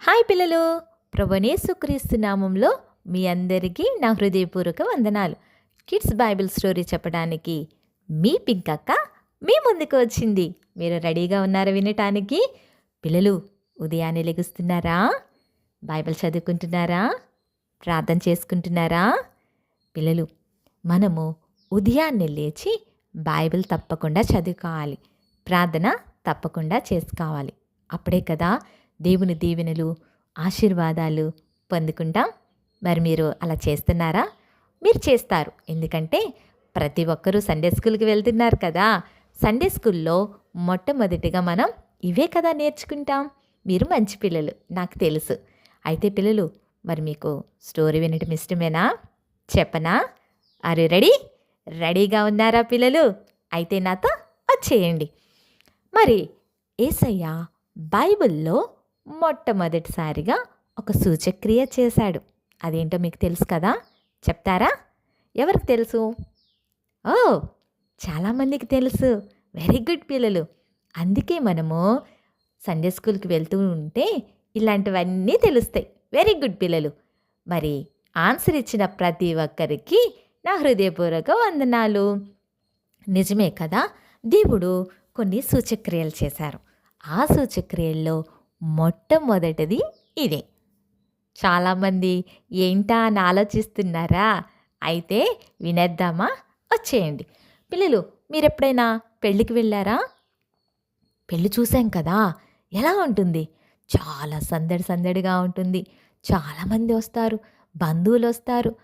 Hi పిల్లలు. ప్రభునేసుక్రీస్తు నామంలో మీ అందరికీ నా హృదయపూర్వక వందనాలు. కిడ్స్ బైబిల్ స్టోరీ చెప్పడానికి మీ పింకక్క మీ ముందుకు వచ్చింది. మీరు రెడీగా ఉన్నారా వినటానికి? పిల్లలు ఉదయాన్నే లెగుస్తున్నారా? బైబిల్ చదువుకుంటున్నారా? ప్రార్థన చేసుకుంటున్నారా? పిల్లలు మనము ఉదయాన్నే లేచి బైబిల్ తప్పకుండా చదువుకోవాలి. ప్రార్థన తప్పకుండా చేసుకోవాలి. అప్పుడే కదా దేవుని దీవెనలు ఆశీర్వాదాలు పొందుకుంటాం. మరి మీరు అలా చేస్తున్నారా? మీరు చేస్తారు. ఎందుకంటే ప్రతి ఒక్కరూ సండే స్కూల్కి వెళ్తున్నారు కదా. సండే స్కూల్లో మొట్టమొదటిగా మనం ఇవే కదా నేర్చుకుంటాం. మీరు మంచి పిల్లలు నాకు తెలుసు. అయితే పిల్లలు మరి మీకు స్టోరీ వినటం ఇష్టమేనా? చెప్పనా? అరే రెడీ? రెడీగా ఉన్నారా పిల్లలు? అయితే నాతో వచ్చేయండి. మరి ఏసయ్య బైబిల్లో మొట్టమొదటిసారిగా ఒక సూచక్రియ చేశాడు. అదేంటో మీకు తెలుసు కదా? చెప్తారా? ఎవరికి తెలుసు? ఓ చాలామందికి తెలుసు. వెరీ గుడ్ పిల్లలు. అందుకే మనము సండే స్కూల్కి వెళ్తూ ఉంటే ఇలాంటివన్నీ తెలుస్తాయి. వెరీ గుడ్ పిల్లలు. మరి ఆన్సర్ ఇచ్చిన ప్రతి ఒక్కరికి నా హృదయపూర్వక వందనాలు. నిజమే కదా? దేవుడు కొన్ని సూచక్రియలు చేశారు. ఆ సూచక్రియల్లో మొట్టమొదటిది ఇదే. చాలామంది ఏంటా అని ఆలోచిస్తున్నారా? అయితే వినేద్దామా? వచ్చేయండి. పిల్లలు మీరు ఎప్పుడైనా పెళ్ళికి వెళ్ళారా? పెళ్ళి చూసాం కదా ఎలా ఉంటుంది? చాలా సందడి సందడిగా ఉంటుంది. చాలామంది వస్తారు బంధువులు వస్తారు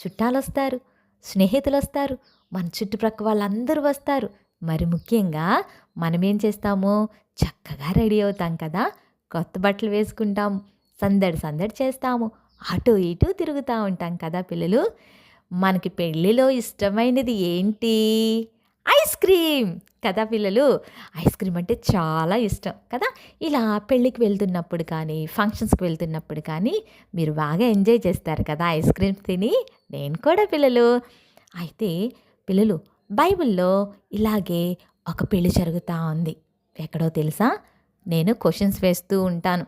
చుట్టాలు వస్తారు స్నేహితులు వస్తారు మన చుట్టుప్రక్క వాళ్ళందరూ వస్తారు. మరి ముఖ్యంగా మనం ఏం చేస్తాము? చక్కగా రెడీ అవుతాం కదా కొత్త బట్టలు వేసుకుంటాం సందడి సందడి చేస్తాము అటు ఇటు తిరుగుతూ ఉంటాం కదా పిల్లలు. మనకి పెళ్ళిలో ఇష్టమైనది ఏంటి? ఐస్ క్రీమ్ కదా పిల్లలు. ఐస్ క్రీమ్ అంటే చాలా ఇష్టం కదా. ఇలా పెళ్ళికి వెళ్తున్నప్పుడు కానీ ఫంక్షన్స్కి వెళ్తున్నప్పుడు కానీ మీరు బాగా ఎంజాయ్ చేస్తారు కదా ఐస్ క్రీమ్ తిని. నేను కూడా పిల్లలు. అయితే పిల్లలు బైబిల్లో ఇలాగే ఒక పెళ్ళి జరుగుతూ ఉంది. ఎక్కడో తెలుసా? నేను క్వశ్చన్స్ వేస్తూ ఉంటాను.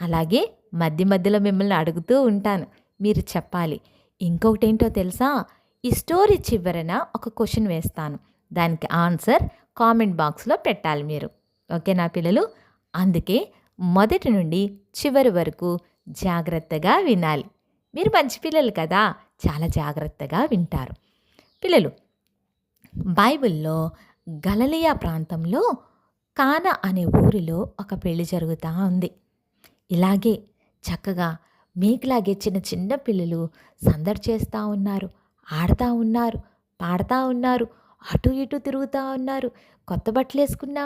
అలాగే మధ్య మధ్యలో మిమ్మల్ని అడుగుతూ ఉంటాను. మీరు చెప్పాలి. ఇంకొకటి ఏంటో తెలుసా? ఈ స్టోరీ చివరన ఒక క్వశ్చన్ వేస్తాను. దానికి ఆన్సర్ కామెంట్ బాక్స్లో పెట్టాలి మీరు. ఓకేనా పిల్లలు? అందుకే మొదటి నుండి చివరి వరకు జాగ్రత్తగా వినాలి. మీరు మంచి పిల్లలు కదా? చాలా జాగ్రత్తగా వింటారు. పిల్లలు బైబిల్లో గలలియా ప్రాంతంలో కాన అనే ఊరిలో ఒక పెళ్ళి జరుగుతూ ఉంది. ఇలాగే చక్కగా మీకులాగే చిన్న చిన్న పిల్లలు సందడి చేస్తూ ఉన్నారు ఆడుతూ ఉన్నారు పాడుతూ ఉన్నారు అటు ఇటు తిరుగుతూ ఉన్నారు కొత్త బట్టలు వేసుకున్నా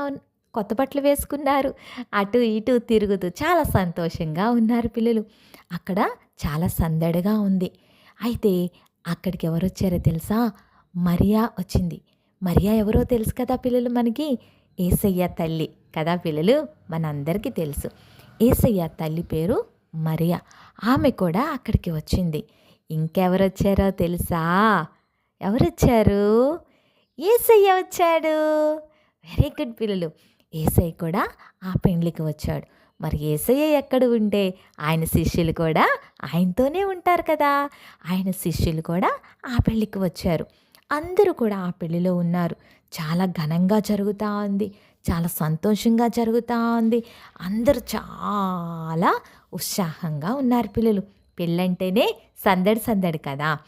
కొత్త బట్టలు వేసుకున్నారు అటు ఇటు తిరుగుతూ చాలా సంతోషంగా ఉన్నారు పిల్లలు. అక్కడ చాలా సందడిగా ఉంది. అయితే అక్కడికి ఎవరు వచ్చారో తెలుసా? మరియా వచ్చింది. మరియా ఎవరో తెలుసు కదా పిల్లలు మనకి? ఏసయ్య తల్లి కదా పిల్లలు మనందరికీ తెలుసు. ఏసయ్య తల్లి పేరు మరియా. ఆమె కూడా అక్కడికి వచ్చింది. ఇంకెవరు వచ్చారో తెలుసా? ఎవరు వచ్చారు ఏసయ్య వచ్చాడు. వెరీ గుడ్ పిల్లలు. ఏసయ్య కూడా ఆ పెండ్లికి వచ్చాడు. మరి ఏసయ్య ఎక్కడ ఉంటే ఆయన శిష్యులు కూడా ఆయనతోనే ఉంటారు కదా. ఆయన శిష్యులు కూడా ఆ పెళ్ళికి వచ్చారు. అందరూ కూడా ఆ పెళ్ళిలో ఉన్నారు. చాలా ఘనంగా జరుగుతూ ఉంది. చాలా సంతోషంగా జరుగుతూ ఉంది. అందరూ చాలా ఉత్సాహంగా ఉన్నారు పిల్లలు. పెళ్ళంటేనే సందడి సందడి కదా.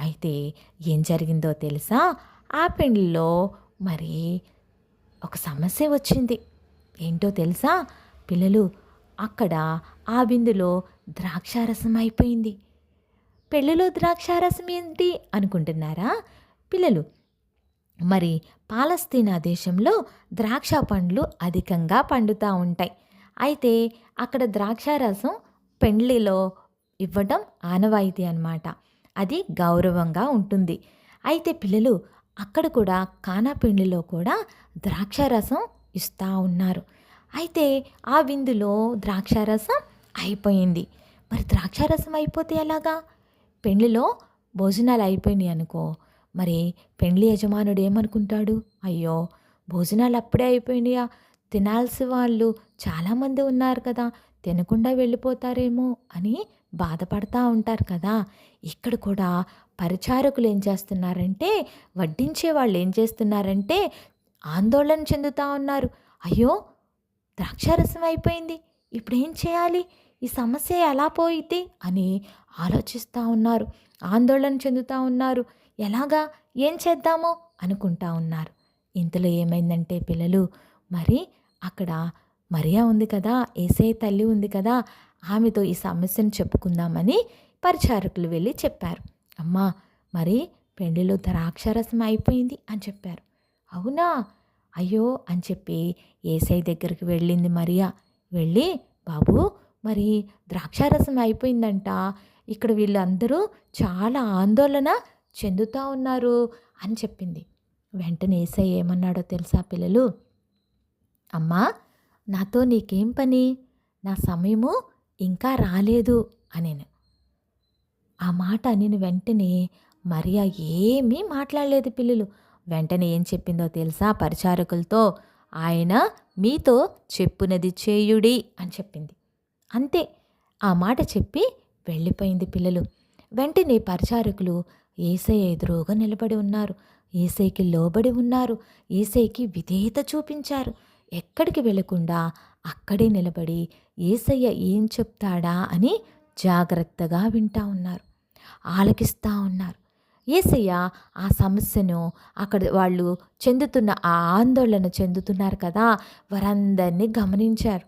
అయితే ఏం జరిగిందో తెలుసా? ఆ పెళ్ళిలో మరి ఒక సమస్య వచ్చింది. ఏంటో తెలుసా? పిల్లలు అక్కడ ఆ బిందులో ద్రాక్షారసం అయిపోయింది. పెళ్ళిలో ద్రాక్షారసం ఏంటి అనుకుంటున్నారా? పిల్లలు మరి పాలస్తీనా దేశంలో ద్రాక్ష పండ్లు అధికంగా పండుతూ ఉంటాయి. అయితే అక్కడ ద్రాక్షారసం పెండ్లిలో ఇవ్వడం ఆనవాయితీ అనమాట అది గౌరవంగా ఉంటుంది. అయితే పిల్లలు అక్కడ కూడా కానాపిండిలో పెండ్లిలో కూడా ద్రాక్షారసం ఇస్తూ ఉన్నారు. అయితే ఆ విందులో ద్రాక్షారసం అయిపోయింది. మరి ద్రాక్షారసం అయిపోతే ఎలాగా? పెండ్లిలో భోజనాలు అయిపోయినాయి అనుకో మరి పెండ్లి యజమానుడు ఏమనుకుంటాడు? అయ్యో భోజనాలు అప్పుడే అయిపోయినాయా? తినాల్సి వాళ్ళు చాలామంది ఉన్నారు కదా తినకుండా వెళ్ళిపోతారేమో అని బాధపడతా ఉంటారు కదా. ఇక్కడ కూడా పరిచారకులు ఏం చేస్తున్నారంటే వడ్డించే వాళ్ళు ఏం చేస్తున్నారంటే ఆందోళన చెందుతూ ఉన్నారు. అయ్యో ద్రాక్షారసం అయిపోయింది. ఇప్పుడు ఏం చేయాలి? ఈ సమస్య ఎలా పోయిద్ది? అని ఆలోచిస్తూ ఉన్నారు. ఆందోళన చెందుతూ ఉన్నారు. ఎలాగా ఏం చేద్దామో అనుకుంటా ఉన్నారు. ఇంతలో ఏమైందంటే పిల్లలు మరి అక్కడ మరియా ఉంది కదా ఏసై తల్లి ఉంది కదా ఆమెతో ఈ సమస్యను చెప్పుకుందామని పరిచారకులు వెళ్ళి చెప్పారు. అమ్మా మరి పెండిలో ద్రాక్షారసం అయిపోయింది అని చెప్పారు. అవునా? అయ్యో అని చెప్పి ఏసై దగ్గరికి వెళ్ళింది మరియా. వెళ్ళి బాబు మరి ద్రాక్షారసం అయిపోయిందంట. ఇక్కడ వీళ్ళందరూ చాలా ఆందోళన చెందుతూ ఉన్నారు అని చెప్పింది. వెంటనే ఏసై ఏమన్నాడో తెలుసా పిల్లలు? అమ్మా నాతో నీకేం పని? నా సమయము ఇంకా రాలేదు అనేను. ఆ మాట నేను వెంటనే మరియా ఏమీ మాట్లాడలేదు పిల్లలు. వెంటనే ఏం చెప్పిందో తెలుసా పరిచారకులతో? ఆయన మీతో చెప్పునది చేయుడి అని చెప్పింది. అంతే ఆ మాట చెప్పి వెళ్ళిపోయింది పిల్లలు. వెంటనే పరిచారకులు ఏసయ్య ఎదురుగా నిలబడి ఉన్నారు. ఏసైకి లోబడి ఉన్నారు. ఏసైకి విధేయత చూపించారు. ఎక్కడికి వెళ్ళకుండా అక్కడే నిలబడి ఏసయ్య ఏం చెప్తాడా అని జాగ్రత్తగా వింటా ఉన్నారు. ఆలకిస్తూ ఉన్నారు. ఏసయ్య ఆ సమస్యను అక్కడ వాళ్ళు చెందుతున్న ఆ ఆందోళన చెందుతున్నారు కదా వారందరినీ గమనించారు.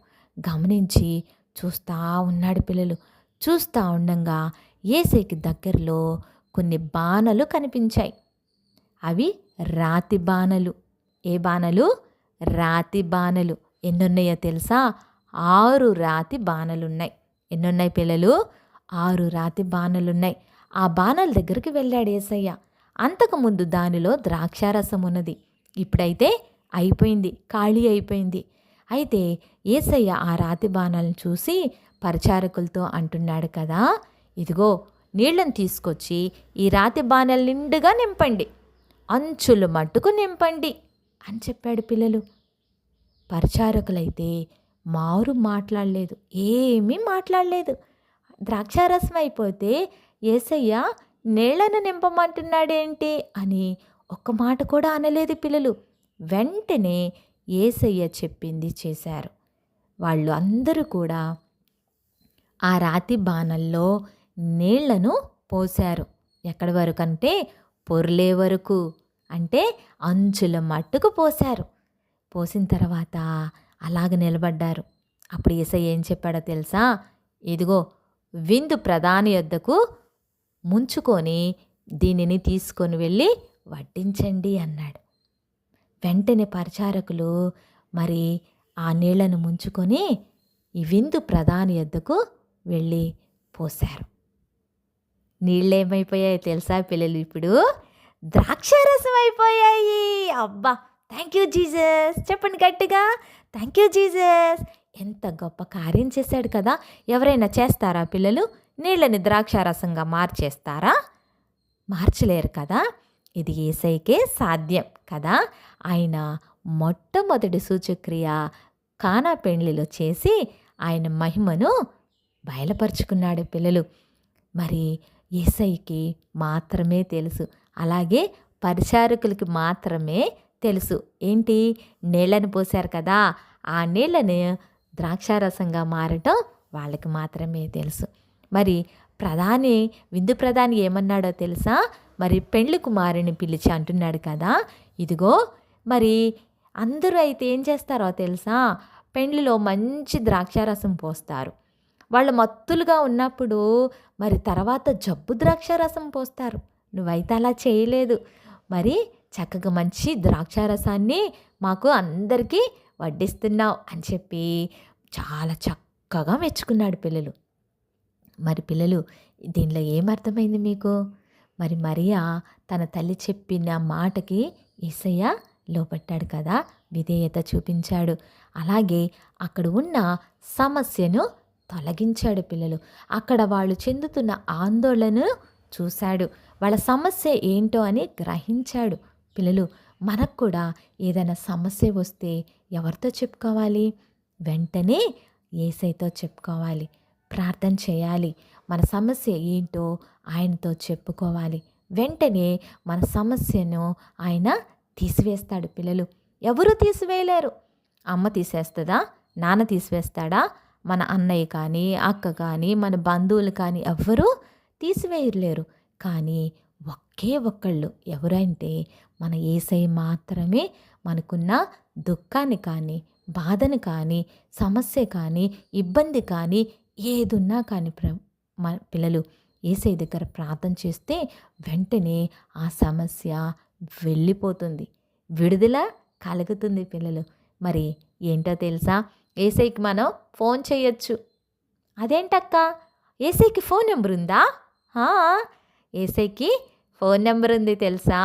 గమనించి చూస్తూ ఉన్నాడు పిల్లలు. చూస్తూ ఉండంగా ఏసైకి దగ్గరలో కొన్ని బాణలు కనిపించాయి. అవి రాతి బాణలు. ఏ బాణలు? రాతి బాణలు. ఎన్నున్నాయో తెలుసా? ఆరు రాతి బాణలున్నాయి. ఎన్నున్నాయి పిల్లలు? ఆరు రాతి బాణలున్నాయి. ఆ బాణల దగ్గరికి వెళ్ళాడు ఏసయ్య. అంతకుముందు దానిలో ద్రాక్షారసం ఉన్నది. ఇప్పుడైతే అయిపోయింది. ఖాళీ అయిపోయింది. అయితే ఏసయ్య ఆ రాతి బాణాలను చూసి పరిచారకులతో అంటున్నాడు కదా ఇదిగో నీళ్ళను తీసుకొచ్చి ఈ రాతి బాణల నిండుగా నింపండి. అంచులు మట్టుకు నింపండి అని చెప్పాడు పిల్లలు. పరిచారకులైతే మారు మాట్లాడలేదు ఏమీ మాట్లాడలేదు. ద్రాక్షారసం అయిపోతే ఏసయ్య నీళ్ళను నింపమంటున్నాడేంటి అని ఒక్క మాట కూడా అనలేదు పిల్లలు. వెంటనే ఏసయ్య చెప్పింది చేశారు. వాళ్ళు అందరూ కూడా ఆ రాతి బాణల్లో నీళ్ళను పోశారు. ఎక్కడి వరకు అంటే పొర్లే వరకు అంటే అంచుల మట్టుకు పోశారు. పోసిన తర్వాత అలాగ నిలబడ్డారు. అప్పుడు ఈస ఏం చెప్పాడో తెలుసా? ఇదిగో విందు ప్రధాని యొద్దకు ముంచుకొని దీనిని తీసుకొని వెళ్ళి వడ్డించండి అన్నాడు. వెంటనే పరిచారకులు మరి ఆ నీళ్ళను ముంచుకొని ఈ విందు ప్రధాని యొద్దకు వెళ్ళి పోశారు. నీళ్ళేమైపోయాయో తెలుసా పిల్లలు ఇప్పుడు? ద్రాక్షారసం అయిపోయాయి. అబ్బా! థ్యాంక్ యూ జీజస్ చెప్పండి గట్టిగా. థ్యాంక్ యూ జీజస్ ఎంత గొప్ప కార్యం చేశాడు కదా. ఎవరైనా చేస్తారా పిల్లలు? నీళ్ళని ద్రాక్షారసంగా మార్చేస్తారా? మార్చలేరు కదా. ఇది ఏసైకే సాధ్యం కదా. ఆయన మొట్టమొదటి సూచక్రియ కానా పెండ్లిలో చేసి ఆయన మహిమను బయలుపరుచుకున్నాడు పిల్లలు. మరి ఏసైకి మాత్రమే తెలుసు. అలాగే పరిచారకులకి మాత్రమే తెలుసు. ఏంటి? నీళ్ళని పోశారు కదా. ఆ నీళ్ళని ద్రాక్షారసంగా మారటం వాళ్ళకి మాత్రమే తెలుసు. మరి ప్రధాని విందు ప్రధాని ఏమన్నాడో తెలుసా? మరి పెండ్లి కుమారుని పిలిచి అంటున్నాడు కదా. ఇదిగో మరి అందరూ అయితే ఏం చేస్తారో తెలుసా? పెండ్లిలో మంచి ద్రాక్షారసం పోస్తారు. వాళ్ళు మత్తులుగా ఉన్నప్పుడు మరి తర్వాత జబ్బు ద్రాక్ష రసం పోస్తారు. నువ్వైతే అలా చేయలేదు. మరి చక్కగా మంచి ద్రాక్ష రసాన్ని మాకు అందరికీ వడ్డిస్తున్నావు అని చెప్పి చాలా చక్కగా మెచ్చుకున్నాడు పిల్లలు. మరి పిల్లలు దీనిలో ఏమర్థమైంది మీకు? మరి మరియా తన తల్లి చెప్పిన మాటకి ఈసయ్య లోపట్టాడు కదా విధేయత చూపించాడు. అలాగే అక్కడ ఉన్న సమస్యను తొలగించాడు పిల్లలు. అక్కడ వాళ్ళు చెందుతున్న ఆందోళనను చూశాడు. వాళ్ళ సమస్య ఏంటో అని గ్రహించాడు. పిల్లలు మనకు కూడా ఏదైనా సమస్య వస్తే ఎవరితో చెప్పుకోవాలి? వెంటనే ఏసైతో చెప్పుకోవాలి. ప్రార్థన చేయాలి. మన సమస్య ఏంటో ఆయనతో చెప్పుకోవాలి. వెంటనే మన సమస్యను ఆయన తీసివేస్తాడు పిల్లలు. ఎవరు తీసివేయలేరు? అమ్మ తీసేస్తుందా? నాన్న తీసివేస్తాడా? మన అన్నయ్య కానీ అక్క కానీ మన బంధువులు కానీ ఎవ్వరూ తీసివేయలేరు. కానీ ఒకే ఒక్కళ్ళు ఎవరంటే మన ఏసై మాత్రమే మనకున్న దుఃఖాన్ని కానీ బాధను కానీ సమస్య కానీ ఇబ్బంది కానీ ఏదున్నా కానీ ప్ర మన పిల్లలు ఏసై దగ్గర ప్రార్థన చేస్తే వెంటనే ఆ సమస్య వెళ్ళిపోతుంది. విడుదల కలుగుతుంది పిల్లలు. మరి ఏంటో తెలుసా? ఏసైకి మనం ఫోన్ చేయొచ్చు. అదేంటక్క? ఏసైకి ఫోన్ నెంబర్ ఉందా ఏసైకి ఫోన్ నెంబర్ ఉంది తెలుసా?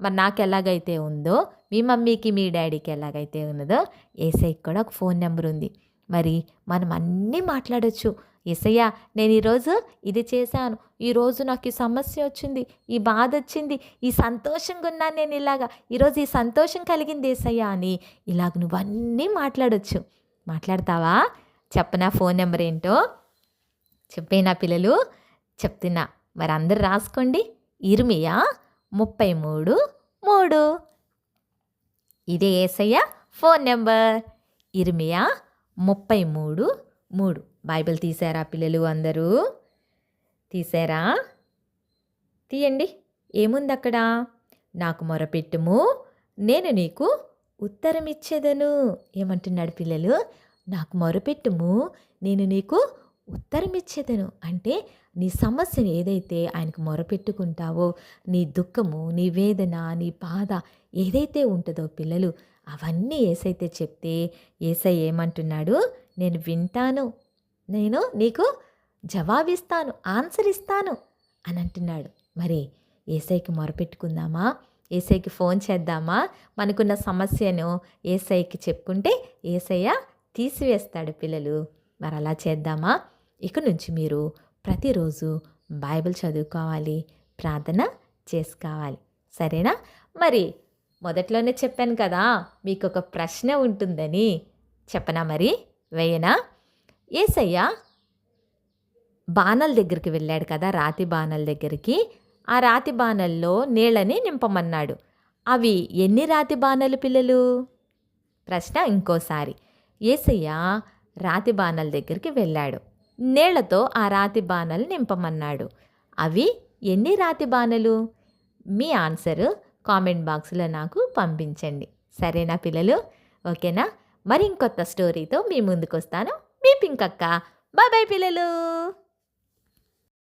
మరి నాకు ఎలాగైతే ఉందో మీ మమ్మీకి మీ డాడీకి ఎలాగైతే ఉన్నదో ఏసైకి కూడా ఒక ఫోన్ నెంబర్ ఉంది మరి మనం అన్నీ మాట్లాడొచ్చు. ఏసయ్య నేను ఈరోజు ఇది చేశాను. ఈరోజు నాకు ఈ సమస్య వచ్చింది ఈ బాధ వచ్చింది ఈ సంతోషంగా ఉన్నాను నేను ఇలాగా. ఈరోజు ఈ సంతోషం కలిగింది ఏసయ్య అని ఇలాగ నువ్వు అన్నీ మాట్లాడొచ్చు. మాట్లాడతావా? చెప్పనా ఫోన్ నెంబర్ ఏంటో. చెప్పేనా పిల్లలు చెప్తున్నా. మరి అందరు రాసుకోండి. ఇర్మియా ముప్పై మూడు. మూడు ఇదే ఏసయ్య ఫోన్ నెంబర్. ఇర్మియా ముప్పై మూడు. మూడు బైబిల్ తీసారా పిల్లలు అందరూ? తీసారా? తీయండి. ఏముంది అక్కడ నాకు మొరపెట్టుము. నేను నీకు ఉత్తరమిచ్చేదను. ఏమంటున్నాడు పిల్లలు? నాకు మొరపెట్టుము. నేను నీకు ఉత్తరమిచ్చేదను. అంటే నీ సమస్యను ఏదైతే ఆయనకు మొరపెట్టుకుంటావో నీ దుఃఖము నీ వేదన నీ బాధ ఏదైతే ఉంటుందో పిల్లలు అవన్నీ ఏసైతే చెప్తే ఏసై ఏమంటున్నాడు? నేను వింటాను. నేను నీకు జవాబిస్తాను ఆన్సర్ ఇస్తాను అని అంటున్నాడు. మరి ఏసైకి మొరపెట్టుకుందామా? ఏసైకి ఫోన్ చేద్దామా? మనకున్న సమస్యను ఏసైకి చెప్పుకుంటే ఏసయ్య తీసివేస్తాడు పిల్లలు. మరి అలా చేద్దామా? ఇక నుంచి మీరు ప్రతిరోజు బైబిల్ చదువుకోవాలి ప్రార్థన చేసుకోవాలి. సరేనా? మరి మొదట్లోనే చెప్పాను కదా మీకు ఒక ప్రశ్న ఉంటుందని. చెప్పనా మరి? వేయనా? ఏసయ్య బాణల దగ్గరికి వెళ్ళాడు కదా రాతి బాణల దగ్గరికి. ఆ రాతి బాణల్లో నీళ్ళని నింపమన్నాడు. అవి ఎన్ని రాతి బాణలు పిల్లలు? ప్రశ్న ఇంకోసారి. ఏసయ్య రాతి బాణల దగ్గరికి వెళ్ళాడు. నీళ్ళతో ఆ రాతి బాణలు నింపమన్నాడు. అవి ఎన్ని రాతి బాణలు? మీ ఆన్సరు కామెంట్ బాక్స్లో నాకు పంపించండి. సరేనా పిల్లలు? ఓకేనా? మరి ఇంకొత్త స్టోరీతో మీ ముందుకు వస్తాను మీ పింకక్క. బాయ్ బాయ్ పిల్లలు!